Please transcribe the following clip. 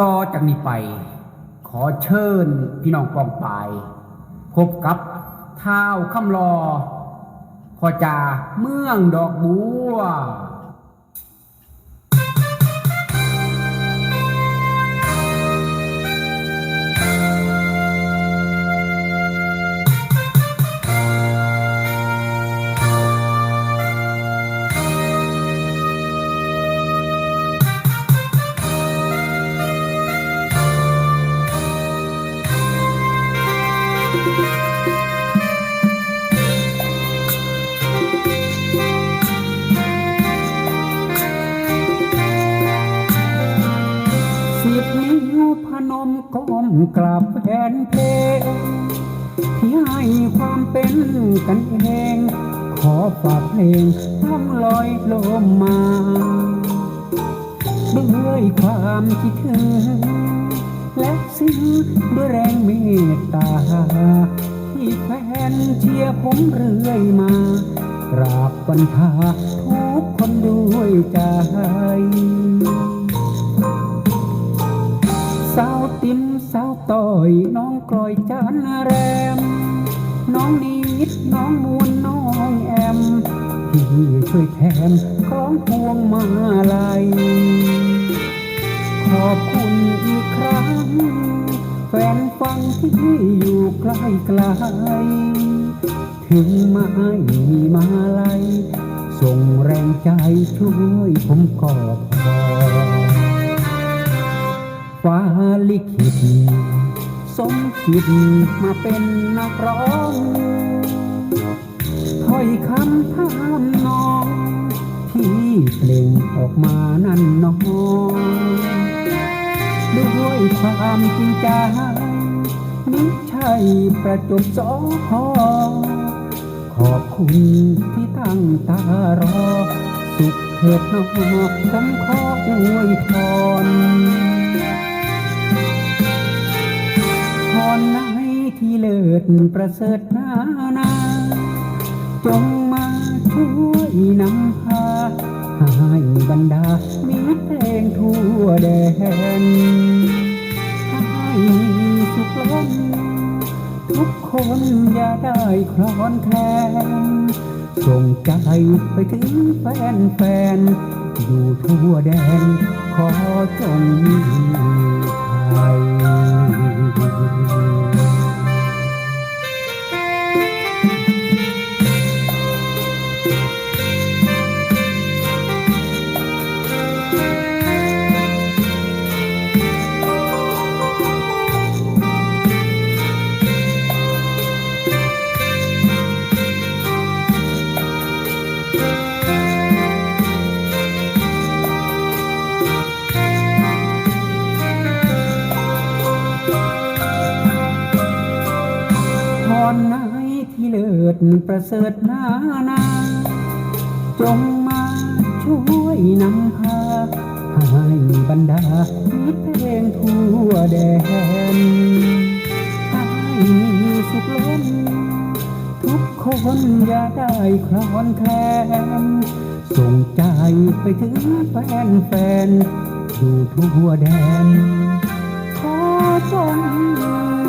ต่อจากนี้ไป ขอเชิญพี่น้องกองปาย พบกับท้าวคำลอพอจาเมืองดอกบัว ก้มกราบแฟนเพลที่ให้ความเป็นกันเอง ขอฝากเพลงท่องลอยลมมาด้วยความคิดถึง และซึ้งด้วยแรงเมตตา ที่แฟนเชียร์ผมเรื่อยมากราบวันทาทุกคนด้วยใจ กลอยจานแรม น้องนิดน้องมวลน้องแอมที่ช่วยแถมคล้องพวงมาลัยขอบคุณอีกครั้ง แฟนฟังที่อยู่ใกล้ไกล ถึงไม่มีมาลัย ส่งแรงใจช่วยผมก็พอฟ้าลิขิต สมคิดมาเป็นนักร้องถ้อยคำถามน้อง ที่เปล่งออกมานั่นน้องด้วยความจริงใจมิใช่ประจบสอพอขอบคุณที่ตั้งตารอ สุขเถิดนอผมขออวยพร ไหนที่เลิศประเสริฐนานา จงมาช่วยนำพาให้บรรดามีเพลงทั่วแดนให้สุขล้นทุกคนอย่าได้คลอนแคลนส่งใจไปถึงแฟนแฟนๆอยู่ทั่วแดนขอจง พรไหนที่เลิศประเสริฐนานา จงมาช่วยนำพาให้บรรดามิตรเพลงทั่วแดนให้มีสุขล้นทุกคนอย่าได้คลอนแคลนส่งใจไปถึงแฟนแฟนๆอยู่ทั่วแดน ขอจงมี